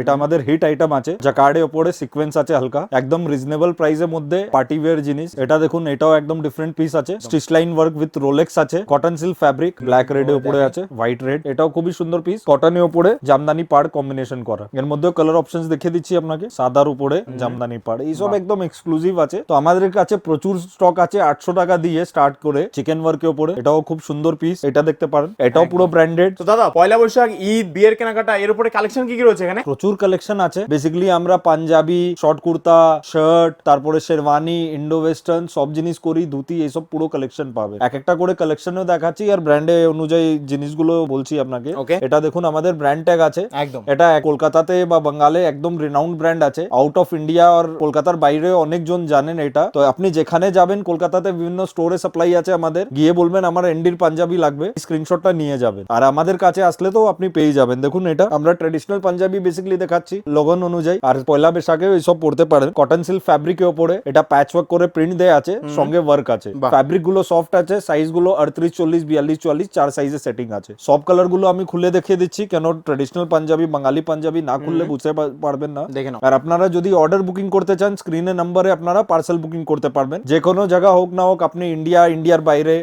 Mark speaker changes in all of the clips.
Speaker 1: এটা আমাদের hit item আছে। জাকার্ডের ওপরে সিকোয়েন্স আছে হালকা। একদম রিজনেবল প্রাইসের মধ্যে পার্টি ওয়্যার জিনিস। এটা দেখুন এটাও একদম ডিফারেন্ট পিস আছে। Stitch line work with Rolex আছে। Cotton silk fabric black red এর উপরে আছে হোয়াইট রেড এটাও খুবই সুন্দর পিস কটনের উপরে জামদানি পাড় কম্বিনেশন করা। এর মধ্যে কালার অপশনস দেখিয়ে দিচ্ছি আপনাকে। সাদার উপরে জামদানি পাড়। এইসব একদম এক্সক্লুসিভ আছে। তো আমাদের কাছে প্রচুর স্টক আছে। আটশো টাকা দিয়ে স্টার্ট করে চিকেন ওয়ার্কের উপরে। এটাও খুব সুন্দর পিস এটা দেখতে পারেন। এটাও পুরো ব্র্যান্ডেড
Speaker 2: তো দাদা পয়লা বৈশাখ ঈদ বিয়ের কেনাকাটা এর উপরে কালেকশন কি কি রয়েছে এখানে?
Speaker 1: প্রচুর কালেকশন আছে। বেসিক্যালি আমরা পাঞ্জাবি শর্ট কুর্তা শার্ট তারপরে শেরওয়ানি ইন্ডো ওয়েস্টার্ন সব জিনিস করি ধুতি এইসব পুরো কালেকশন পাবে। এক একটা করে কালেকশনও দেখাচ্ছি আর ব্র্যান্ডে অনুযায়ী জিনিসগুলো বলছি আপনাকে. এটা দেখুন আমাদের ব্র্যান্ড ট্যাগ আছে।
Speaker 2: একদম।
Speaker 1: এটা কলকাতাতে বা বাঙ্গালে একদম রিনাউন্ড ব্র্যান্ড আছে। আউট অফ ইন্ডিয়া আর কলকাতার বাইরে অনেকজন জানেন এটা। তো আপনি যেখানে যাবেন কলকাতাতে বিভিন্ন স্টোরে সাপ্লাই আছে আমাদের। গিয়ে বলবেন আমার এন্ডির পাঞ্জাবি লাগবে। স্ক্রিনশটটা নিয়ে যাবেন। আর আমাদের কাছে আসলে তো আপনি পেয়ে যাবেন। দেখুন এটা আমরা ট্রেডিশনাল পাঞ্জাবি বেসিক্যালি দেখাচ্ছি। লগন অনুযায়ী। আর পয়লা বৈশাখে এইসব পড়তে পারেন। কটন সিল্ক ফ্যাব্রিকের উপরে এটা প্যাচ ওয়ার্ক করে প্রিন্ট দেয়া আছে। সঙ্গে ওয়ার্ক আছে। ফ্যাব্রিকগুলো সফট আছে। সাইজগুলো আটত্রিশ চল্লিশ বিয়াল্লিশ চুয়াল্লিশ চার সাইজের সেটিং আছে। সব কালারগুলো আমি খুলে দেখিয়ে দিচ্ছি। কেন ট্রেডিশনাল পাঞ্জাবি বাঙালি পাঞ্জাবি না খুললে বুঝতে পারবেন না। আর আপনারা যদি অর্ডার বুকিং করতে চান স্ক্রিনে নাম্বারে আপনারা পার্সেল বুকিং করতে পারবেন। যে কোনো জায়গা হোক না হোক আপনি ইন্ডিয়া ইন্ডিয়ার বাইরে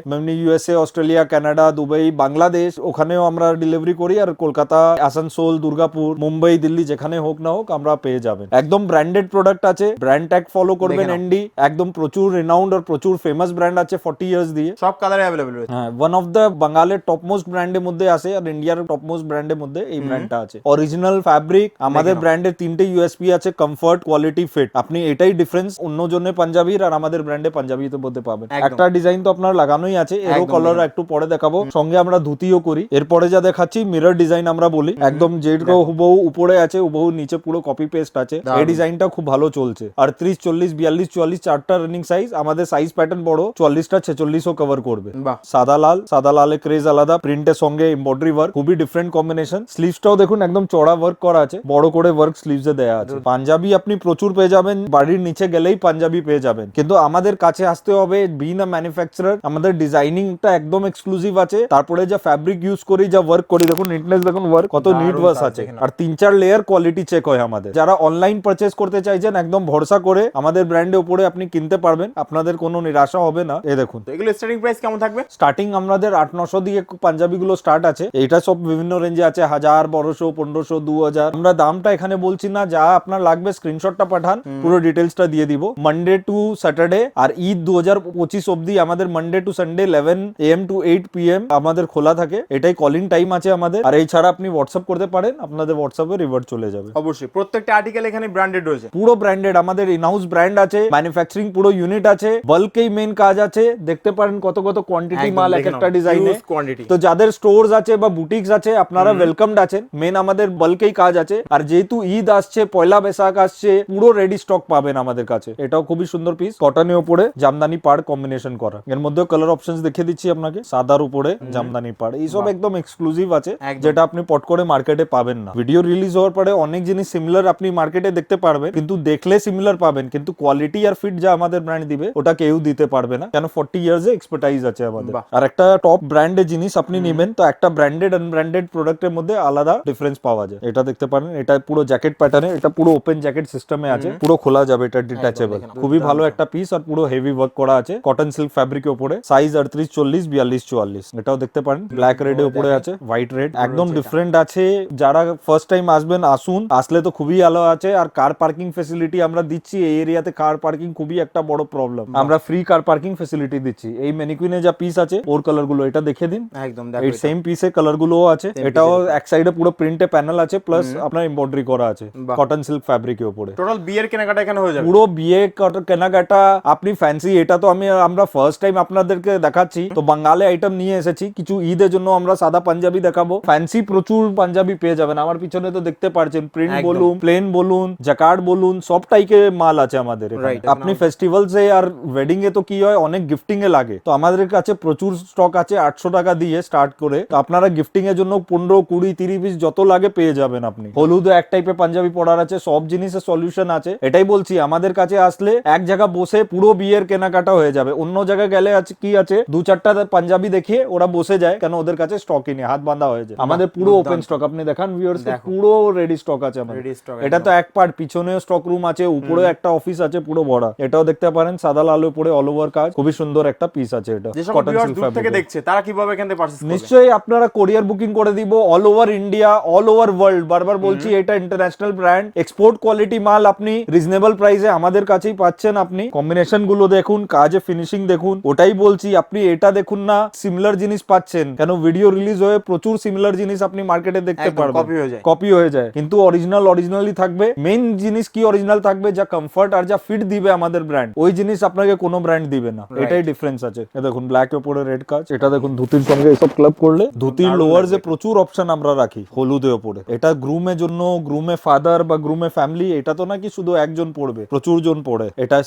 Speaker 1: USA Australia Canada Dubai Bangladesh ওখানেও আমরা ডেলিভারি করি। আর কলকাতা আসানসোল দুর্গাপুর মুম্বাই দিল্লি যেখানে হোক না হোক আমরা পেয়ে যাবেন। একদম ব্র্যান্ডেড প্রোডাক্ট আছে ব্র্যান্ড ট্যাগ ফলো করবেন এনডি একদম প্রচুর রিনাউন্ড আর প্রচুর ফেমাস ব্র্যান্ড আছে ফর্টি ইয়ার্স দিয়ে।
Speaker 2: সব কালারে অ্যাভেলেবল রয়েছে।
Speaker 1: হ্যাঁ ওয়ান অফ দ্য বাঙালের টপ মোস্ট ব্র্যান্ডের মধ্যে আছে আর ইন্ডিয়ার টপ মোস্ট ব্র্যান্ডের মধ্যে এই ব্র্যান্ডটা আছে। অরিজিনাল ফ্যাব্রিক আমাদের ব্র্যান্ডের তিনটে ইউএসপি আছে কমফর্ট কোয়ালিটি ফিট আপনি এটাই ডিফারেন্স অন্য জনের পাঞ্জাবির আর আমাদের ব্র্যান্ডে পাঞ্জাবিতে মধ্যে পাবেন একটা ডিজাইন তো আপনার লাগানোই আছে এরও কালার একটু পরে দেখাবো। সঙ্গে আমরা ধুতিও করি। এরপরে যা দেখাচ্ছি মিরর ডিজাইন আমরা বলি। একদম যেটা হুবহু উপরে আছে হুবহু নিচে পুরো কপি পেস্ট আছে। এই ডিজাইনটা খুব ভালো চলছে। আর ত্রিশ চল্লিশ বিয়াল্লিশ চুয়াল্লিশ চারটা রানিং সাইজ আমাদের সাইজ প্যাটার্ন বড় চুয়াল্লিশটা ছেচল্লিশও কভার করবে। সাদা লাল সাদা লালের ক্রেজ আলাদা প্রিন্টের সঙ্গে এমব্রয়ডারি ওয়ার্ক খুবই ডিফারেন্ট কম্বিনেশন স্লিভসটাও দেখুন একদম চড়া ওয়ার্ক করা আছে। বড় করে ওয়ার্ক স্লিভসে দেয়া আছে। পাঞ্জাবি আপনি প্রচুর পেয়ে যাবেন বাড়ির নিচে গেলেই পাঞ্জাবি পেয়ে যাবেন। কিন্তু আমাদের কাছে আসতে হবে বিন আ ম্যানুফ্যাকচারার আমাদের ডিজাইনিংটা একদম এক্সক্লুসিভ আছে। তারপরে যা ফ্যাব্রিক ইউজ করি যা ওয়ার্ক করি দেখুন নিটনেস দেখুন ওয়ার্ক কত নিট ওয়ার্ক আছে। আর তিন চার লেয়ার কোয়ালিটি চেক হয় আমাদের। যারা অনলাইন পারচেস করতে চাইছেন একদম ভরসা করে আমাদের ব্র্যান্ডের উপরে আপনি কিনতে পারবেন। আপনাদের কোনো নিরাশা হবে না। এ দেখুন।
Speaker 2: এগুলো স্টার্টিং প্রাইস কেমন থাকবে?
Speaker 1: স্টার্টিং আমাদের আট নশো দিয়ে পাঞ্জাবি গুলো স্টার্ট আছে। এটা সব বিভিন্ন রেঞ্জে আছে। হাজার বারোশো পনেরোশো দু হাজার আমরা দামটা এখানে বলছি না। যা আপনার লাগবে স্ক্রিনশটটা পাঠান। পুরো ডিটেলসটা দিয়ে দিব। মানডে টু স্যাটারডে আর ঈদ দু হাজার পঁচিশ অব্দি আমাদের Monday to Sunday eleven AM to eight P M আমাদের খোলা থাকে। এটাই কলিং টাইম আছে আমাদের। আর এই ছাড়া আপনি হোয়াটসঅ্যাপ করতে পারেন। আপনাদের হোয়াটসঅ্যাপে রিভার্ট চলে যাবে।
Speaker 2: অবশ্যই প্রত্যেকটা আর্টিকেল এখানে ব্র্যান্ডেড রয়েছে।
Speaker 1: পুরো ব্র্যান্ডেড আমাদের ইনহাউস ব্র্যান্ড আছে ম্যানুফ্যাকচারিং পুরো ইউনিট আছে বাল্কেই মেন কাজ আছে দেখতে পারেন কত কত কোয়ান্টিটি মাল এক একটা ডিজাইনে
Speaker 2: quantity।
Speaker 1: তো যাদের স্টোরস আছে বা বুটিক্স আছে আপনারা ওয়েলকামড আছেন মেন আমাদের বাল্কেই কাজ আছে। আর যেহেতু ঈদ আসছে পয়লা বৈশাখ আসছে পুরো রেডি স্টক পাবেন আমাদের কাছে। এটাও খুবই সুন্দর পিস কটনের উপরে জামদানি পাড় কম্বিনেশন করা। এর মধ্যে কালার অপশনস দেখিয়ে দিচ্ছি আপনাকে সাদার উপরে জামদানি পাড়। এইসব একদম এক্সক্লুসিভ আছে যেটা আপনি পট করে মার্কেটে পাবেন না। ভিডিও রিলিজ হওয়ার পরে অনেক জিনিস সিমিলার আপনি মার্কেটে দেখতে পারবেন কিন্তু দেখলে সিমিলার পাবেন কিন্তু কোয়ালিটি আর ফিট যা আমাদের ব্র্যান্ড দিবে ওটা কেউ দিতে পারবে না। কেন? ফোর্টি ইয়ার্স এ এক্সপার্টাইজ আছে আমাদের। আর একটা টপ ব্র্যান্ডের জিনিস আপনি নেবেন তো একটা ব্র্যান্ডেড আনব্র্যান্ডেড প্রোডাক্টের মধ্যে আলাদা ডিফারেন্স পাওয়া যায়। এটা দেখতে পারেন এটা পুরো জ্যাকেট প্যাটার্নে এটা পুরো ওপেন জ্যাকেট সিস্টেমে আছে পুরো খোলা যাবে এটা ডিটাচেবল খুবই ভালো একটা পিস আর পুরো হেভি ওয়ার্ক করা আছে কটন সিল্ক ফ্যাব্রিকের উপরে সাইজ আটত্রিশ চল্লিশ বিয়াল্লিশ চুয়াল্লিশ। এটাও দেখতে পারেন ব্ল্যাক রেড এর উপরে আছে হোয়াইট রেড একদম ডিফারেন্ট আছে। যারা ফার্স্ট টাইম আসবেন আসুন। আসলে তো খুবই ভালো আছে। আর কার পার্কিং ফেসিলিটি আমরা দিচ্ছি এই এরিয়াতে কার পার্কিং খুবই একটা বড় প্রবলেম আমরা ফ্রি কার পার্কিং ফেসিলিটি দিচ্ছি। এই মেনিকুইনে যা পিস আছে ওর কালারগুলো এটা দেখে দিন।
Speaker 2: একদম
Speaker 1: এই। সেম পিসে কালার গুলোও আছে। এটাও এক সাইডে পুরো প্রিন্টে প্যানেল আছে প্লাস আপনার এমব্রয়ডারি করা আছে কটন সিল্ক ফ্যাব্রিকের উপরে।
Speaker 2: টোটাল বিয়ের কেনাকাটা এখানে হয়ে যাবে?
Speaker 1: পুরো বিয়ে কট- কেনাকাটা আপনি ফ্যান্সি এটা তো আমি আমরা ফার্স্ট টাইম আপনাদেরকে দেখাচ্ছি। তো বাঙালি আইটেম নিয়ে এসেছি। কিছু ঈদের জন্য আমরা সাদা পাঞ্জাবি দেখাবো। ফ্যান্সি প্রচুর পাঞ্জাবি পেয়ে যাবেন। আমার পিছনে তো দেখতে পারছেন প্রিন্ট বলুন প্লেন বলুন জাকার্ড বলুন সব টাইপের মাল আছে আমাদের আপনি ফেস্টিভ্যালস এ আর ওয়েডিং এ তো কি হয় অনেক গিফটিং এ লাগে। তো আমাদের কাছে প্রচুর স্টক আছে আটশো টাকা দিয়ে স্টার্ট করে। তো আপনারা গিফটিং এর জন্য পনেরো কুড়ি তিরিশ পিস যত লাগে পেয়ে যাবেন আপনি। হলুদে এক টাইপের পাঞ্জাবি পড়ার আছে সব জিনিসের সলিউশন আছে। এটাই বলছি আমাদের কাছে আসলে এক জায়গা বসে পুরো বিয়ের কেনাকাটা হয়ে যাবে। অন্য জায়গায় গেলে আছে কি আছে দু চারটা পাঞ্জাবি দেখিয়ে ওরা বসে যায় কেন ওদের কাছে স্টকই নেই হাত বাঁধা হয়ে যায়। আমাদের পুরো ওপেন স্টক আপনি দেখান ভিউয়ার্স। পুরো রেডি স্টক আছে আমাদের।
Speaker 2: Ready stock
Speaker 1: এটা তো এক পার্ট পিছনেও স্টক রুম আছে উপরেও একটা অফিস আছে পুরো ভরা। এটাও দেখতে পারেন সাদা লাল উপরে অল ওভার কাজ। খুবই সুন্দর একটা পিস আছে এটা কটন সিল্ক
Speaker 2: থেকে দেখছে তারা কীভাবে এখান থেকে পারচেজ
Speaker 1: নিশ্চয়ই আপনারা কোরিয়ার বুকিং করে দিব all over India all over world বারবার বলছি এটা ইন্টারন্যাশনাল ব্র্যান্ড এক্সপোর্ট কোয়ালিটি মাল আপনি রিজনেবল প্রাইসে আমাদের কাছেই পাচ্ছেন আপনি। কম্বিনেশনগুলো দেখুন কাজে ফিনিশিং দেখুন। ওটাই বলছি আপনি এটা দেখুন না সিমিলার জিনিস পাচ্ছেন। কেন? ভিডিও রিলিজ হয়ে প্রচুর সিমিলার জিনিস আপনি মার্কেটে দেখতে পারবেন।
Speaker 2: copy হয়ে যায়।
Speaker 1: কপি হয়ে যায়। কিন্তু অরিজিনাল অরিজিনালি থাকবে। মেইন জিনিস কি অরিজিনাল থাকবে? যা কমফর্ট আর যা ফিট দিবে আমাদের ব্র্যান্ড ওই জিনিস আপনাকে কোনো ব্র্যান্ড দিবে না। এটাই ডিফারেন্স আছে। এ দেখুন ব্ল্যাক এর উপরে রেড কাজ এটা দেখুন ধুতির সঙ্গে এসব ক্লাব করলে ধুতির লোয়ার যে প্রচুর অপশন আমরা রাখি হলুদের উপরে। এটা গ্রুমের জন্য গ্রুমে ফাদার বা গ্রুমে ফ্যামিলি এটা তো নাকি শুধু একজন পড়বে প্রচুর জন পড়ে এটা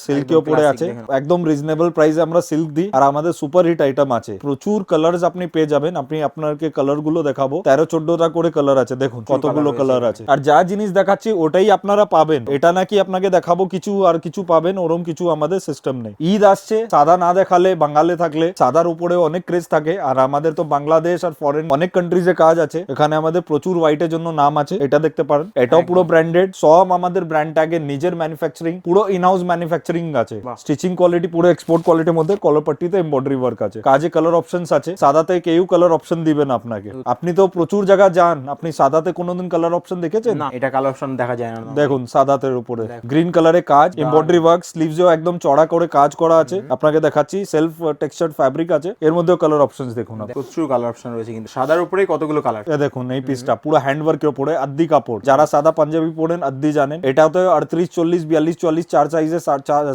Speaker 1: উপরে
Speaker 2: classic
Speaker 1: আছে। একদম রিজনেবল প্রাইসে আমরা সিল্ক দিই। আর আমাদের সুপার হিট আইটেম আছে। প্রচুর কালারস আপনি পেয়ে যাবেন। আপনি আপনাকে কালারগুলো দেখাবো। তেরো চোদ্দটা করে কালার আছে। দেখুন কতগুলো কালার আছে। আর যা জিনিস দেখাচ্ছি ওটাই আপনারা পাবেন। এটা নাকি আপনাকে দেখাবো কিছু আর কিছু পাবেন ওরম কিছু আমাদের সিস্টেম নেই। ঈদ আসছে সাদা না দেখালে বাঙালি থাকলে সাদার উপরে অনেক ক্রেজ থাকে। আর আমাদের তো বাংলাদেশ আর ফরেন অনেক কান্ট্রিজে কাজ আছে। এখানে আমাদের প্রচুর হোয়াইটের জন্য নাম আছে এটা দেখতে পারেন। এটাও পুরো ব্র্যান্ডেড সব আমাদের ব্র্যান্ড ট্যাগের নিজের ম্যানুফ্যাকচারিং পুরো ইন হাউস ম্যানুফ্যাকচারিং আছে স্টিচিং কোয়ালিটি পুরো এক্সপোর্ট কোয়ালিটির মধ্যে কলার পাট্টিতে এমব্রয়ডারি ওয়ার্ক আছে। কাজে কালার অপশনস আছে। সাদাতে কেউ কালার অপশন দিবেন আপনাকে। আপনি তো প্রচুর জায়গা যান আপনি সাদাতে কোনোদিন কালার অপশন দেখেছেন?
Speaker 2: না এটা কালো অপশন দেখা যায় না
Speaker 1: দেখুন সাদাতের উপরে। গ্রিন কালারে কাজ এমব্রয়ডারি ওয়ার্ক স্লিভসেও একদম চড়া করে কাজ করা আছে। আপনাকে দেখাচ্ছি সেলফ টেক্সচার ফ্যাব্রিক আছে। এর মধ্যেও কালার অপশনস দেখুন।
Speaker 2: প্রচুর কালার অপশন রয়েছে কিন্তু। সাদার উপরেই কতগুলো কালার
Speaker 1: দেখুন এই পিসটা পুরো হ্যান্ডওয়ার্কের উপরে আদ্দি কাপড়। যারা সাদা পাঞ্জাবি পরেন আদ্দি জানেন। এটাতে আটত্রিশ চল্লিশ বিয়াল্লিশ চুয়াল্লিশ চার সাইজে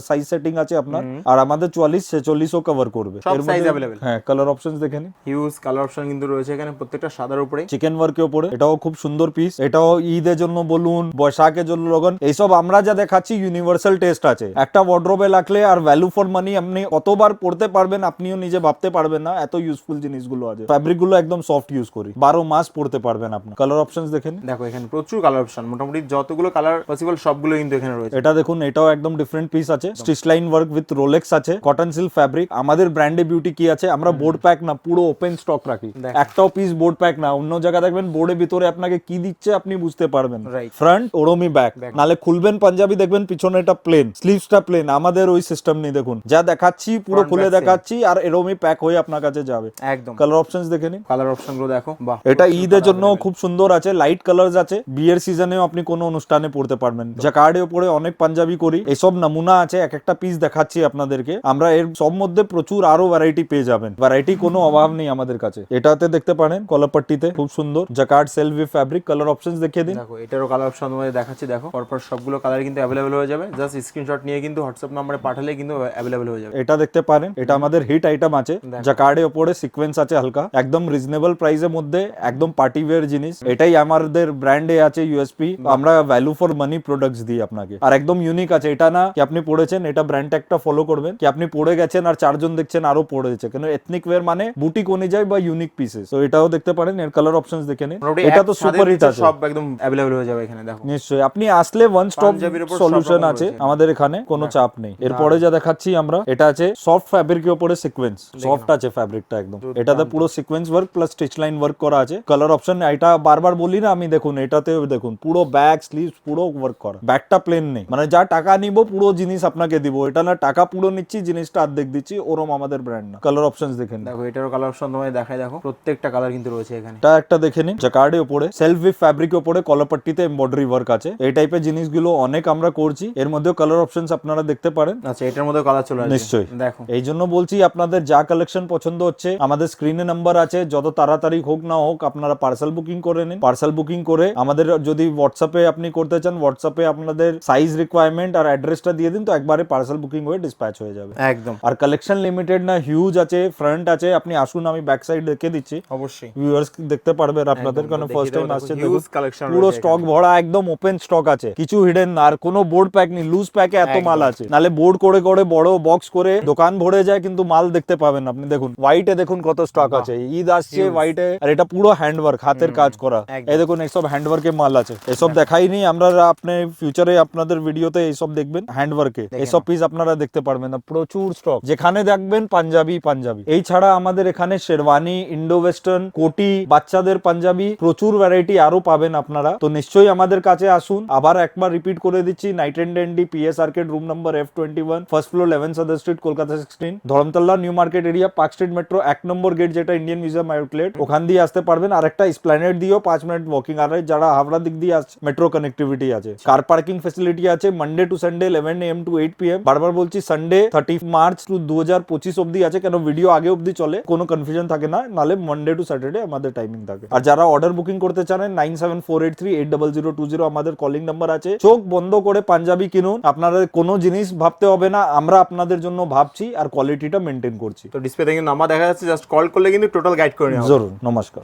Speaker 1: সাইজ সেটিং আছে আপনার। আর আমাদের চুয়াল্লিশ ছেচল্লিশও কভার করবে।
Speaker 2: সব
Speaker 1: এর
Speaker 2: size
Speaker 1: হ্যাঁ কালার অপশনস দেখে নিন।
Speaker 2: হিউজ কালার অপশন কিন্তু রয়েছে এখানে প্রত্যেকটা সাদার উপরে।
Speaker 1: চিকেন ওয়ার্কের উপরে। এটাও খুব সুন্দর পিস এটাও ঈদের জন্য বলুন বৈশাখের জন্য লগন এইসব আমরা যা দেখাচ্ছি ইউনিভার্সাল টেস্ট আছে। একটা ওয়ার্ড্রোবে রাখলে আর ভ্যালু ফর মানি আপনি কতবার পড়তে পারবেন আপনিও নিজে ভাবতে পারবেন না এত ইউজফুল জিনিসগুলো আছে। ফ্যাব্রিকগুলো একদম সফট ইউজ করি। বারো মাস পড়তে পারবেন আপনার কালার অপশনস দেখেন
Speaker 2: দেখো এখানে প্রচুর কালার অপশন মোটামুটি যতগুলো কালার পসিবল সবগুলো কিন্তু এখানে রয়েছে।
Speaker 1: এটা দেখুন এটাও একদম ডিফারেন্ট পিস আছে। Stitch line work with Rolex আছে। কটন সিল্ক ফ্যাব্রিক আমাদের ব্র্যান্ডে বিউটি কি আছে? আমরা বোর্ড প্যাক না পুরো ওপেন স্টক রাখি। একটাও পিস বোর্ড প্যাক না। অন্য জায়গা দেখবেন বোর্ডের ভিতরে আপনাকে কি দিচ্ছে আপনি বুঝতে পারবেন। ফ্রন্ট ওরমি ব্যাক নালে খুলবেন পাঞ্জাবি দেখবেন পিছনে এটা প্লেন স্লিভসটা প্লেন আমাদের ওই সিস্টেম নেই দেখুন। যা দেখাচ্ছি পুরো খুলে দেখাচ্ছি আর এরমই প্যাক হয়ে আপনার কাছে যাবে।
Speaker 2: একদম।
Speaker 1: কালার অপশনস দেখে নিন।
Speaker 2: কালার অপশনগুলো দেখো। বাহ
Speaker 1: এটা ঈদের জন্য খুব সুন্দর আছে লাইট কালার্স আছে। বিয়ের সিজনেও আপনি কোনো অনুষ্ঠানে পড়তে পারবেন। জাকার্ডের উপরে অনেক পাঞ্জাবি করি। এসব নমুনা আছে এক একটা পিস দেখাচ্ছি আপনাদেরকে। আমরা এর সব মধ্যে প্রচুর আরও ভ্যারাইটি পেয়ে যাবেন। ভ্যারাইটি কোনো অভাব নেই আমাদের কাছে। এটাতে দেখতে পারেন কলারপট্টিতে খুব সুন্দর। Jacquard self with fabric colour options দেখিয়ে দিন।
Speaker 2: দেখো এটারও কালার অপশন তোমাদের দেখাচ্ছি দেখো। পরপর সবগুলো কালার কিন্তু অ্যাভেলেবেল হয়ে যাবে। জাস্ট স্ক্রিনশট নিয়ে কিন্তু হোয়াটসঅ্যাপ নম্বরে পাঠালে কিন্তু অ্যাভেলেবেল হয়ে যাবে।
Speaker 1: এটা দেখতে পারেন এটা আমাদের হিট আইটেম আছে। জাকার্ডের উপরে সিকোয়েন্স আছে হালকা। একদম রিজনেবল প্রাইসের মধ্যে একদম পার্টি ওয়্যার জিনিস। এটাই আমাদের ব্র্যান্ডে আছে ইউএসপি আমরা ভ্যালু ফর মানি প্রোডাক্টস দিই আপনাকে। আর একদম ইউনিক আছে এটা না কি আপনি পড়েছেন এটা ব্র্যান্ড একটা ফলো করবেন। কি আপনি পড়ে গেছেন আর চারজন দেখছেন আরও পড়েছে কেন এথনিক ওয়্যার মানে বুটিক অনুযায়ী বা ইউনিক পিসেস তো এটাও দেখতে পারেন এর কালার অপশনস দেখে নিন। এটা তো সুপার হিট আছে।
Speaker 2: সব একদম অ্যাভেলেবেল হয়ে যাবে এখানে দেখো।
Speaker 1: নিশ্চয়ই। আপনি আসলে ওয়ান স্টপ সলিউশন আছে। আমাদের এখানে কোনো চাপ নেই। এরপরে যা দেখাচ্ছি আমরা এটা আছে সফট ফ্যাব্রিকের উপরে সিকোয়েন্স সফট আছে ফ্যাব্রিকটা একদম। এটাতে পুরো sequence work plus stitch line work করা আছে। কালার অপশন এটা বারবার বলি না আমি দেখুন এটাতে দেখুন পুরো ব্যাগ স্লিভস পুরো ওয়ার্ক করা। ব্যাগটা প্লেন নেই। মানে যা টাকা নিব পুরো জিনিস আপনাকে দিব। এটা না টাকা পুরো নিচ্ছি জিনিসটা অর্ধেক দিচ্ছি ওরম আমাদের ব্র্যান্ড না। কালার অপশন দেখেন
Speaker 2: দেখো এটারও কালার অপশন তোমাদের দেখায় দেখো। প্রত্যেকটা কালার কিন্তু রয়েছে এখানে।
Speaker 1: এটা একটা দেখে নিন। জাকার্ডের উপরে সেলফ উইথ ফ্যাব্রিক উপরে কলারপট্টিতে এমব্রয়ডারি ওয়ার্ক আছে। এই টাইপের জিনিসগুলো অনেক আমরা করছি। এর মধ্যেও কালার অপশনস আপনারা দেখতে পারেন।
Speaker 2: আচ্ছা এটার মধ্যে কালার চলে
Speaker 1: নিশ্চয়ই।
Speaker 2: দেখো।
Speaker 1: এই জন্য বলছি আপনাদের যা কালেকশন পছন্দ হচ্ছে আমাদের স্ক্রিনে নাম্বার আছে। যত তাড়াতাড়ি হোক না হোক আপনারা পার্সেল বুকিং করে নিন। পার্সেল বুকিং করে আমাদের যদি হোয়াটসঅ্যাপে আপনি করতে চান হোয়াটসঅ্যাপে আপনাদের সাইজ রিকোয়ারমেন্ট আর অ্যাড্রেসটা দিয়ে দিন তো একবারে পার্সেল বুকিং হয়ে ডিসপ্যাচ হয়ে যাবে।
Speaker 2: একদম।
Speaker 1: আর কালেকশন লিমিটেড না হিউজ আছে ফ্রন্ট আছে আপনি আসুন আমি ব্যাক সাইড দেখে দিচ্ছি।
Speaker 2: অবশ্যই।
Speaker 1: ভিউয়ার্স দেখতে পারবেন আপনাদের কারণ ফার্স্ট টাইম আসছে
Speaker 2: দেখো,
Speaker 1: দেখুন।
Speaker 2: Collection
Speaker 1: পুরো স্টক ভরা একদম ওপেন স্টক আছে। কিছু হিডেন না আর কোনো বোর্ড প্যাক নেই লুজ প্যাকে এত মাল আছে। নালে বোর্ড করে করে বড় বক্স করে দোকান ভরে যায় কিন্তু মাল দেখতে পাবেন আপনি। দেখুন হোয়াইটে দেখুন কত স্টক আছে। ঈদ আসছে হোয়াইটে আর এটা পুরো হ্যান্ডওয়ার্ক হাতের কাজ করা। এই দেখুন এইসব হ্যান্ডওয়ার্কের মাল আছে। এসব দেখাইনি আমরা আপনি ফিউচারে আপনাদের ভিডিওতে এইসব দেখবেন হ্যান্ডওয়ার্কে এইসব পিস আপনারা দেখতে পারবেন না প্রচুর স্টক যেখানে দেখবেন পাঞ্জাবি পাঞ্জাবি। এই ছাড়া আমাদের এখানে শেরওয়ানি ইন্ডো ওয়েস্টার্ন কোটি বাচ্চাদের পাঞ্জাবি প্রচুর ভ্যারাইটি আরও পাবেন আপনারা। তো নিশ্চয়ই আমাদের কাছে আসুন। আবার একবার রিপিট করে দিচ্ছি night and এন্ডি PS arcade room number F twenty one first floor eleven Sudder street Kolkata sixteen Dharmatala new market area park street metro এক নম্বর গেট যেটা ইন্ডিয়ান মিউজিয়াম আউটলেট ওখান দিয়ে আসতে পারবেন। আর একটা স্প্ল্যানেড দিয়েও পাঁচ মিনিট ওয়াকিং আর, যারা হাওড়া দিক দিয়ে আসছে মেট্রো কানেক্টিভিটি আছে। কার পার্কিং ফেসিলিটি আছে Monday to Sunday eleven AM to eight P M বারবার বলছি সানডে থার্টি মার্চ টু দু হাজার পঁচিশ অব্দি আছে কেন? ভিডিও আগে অব্দি চলে। কোনো কনফিউশন থাকে না। নালে মানডে টু স্যাটারডে আমাদের টাইমিং থাকে। আর যারা অর্ডার বুকিং করতে চান nine seven four eight three eight double zero two zero আমাদের কলিং নাম্বার আছে। চোখ বন্ধ করে পাঞ্জাবি কিনুন। আপনাদের কোনো জিনিস ভাবতে হবে না। আমরা আপনাদের জন্য ভাবছি আর কোয়ালিটিটা মেনটেন করছি।
Speaker 2: তো ডিসপ্লে থেকে নাম্বার দেখা যাচ্ছে। জাস্ট কল করলে কিন্তু টোটাল গাইড করে নেওয়া
Speaker 1: জরুর। নমস্কার।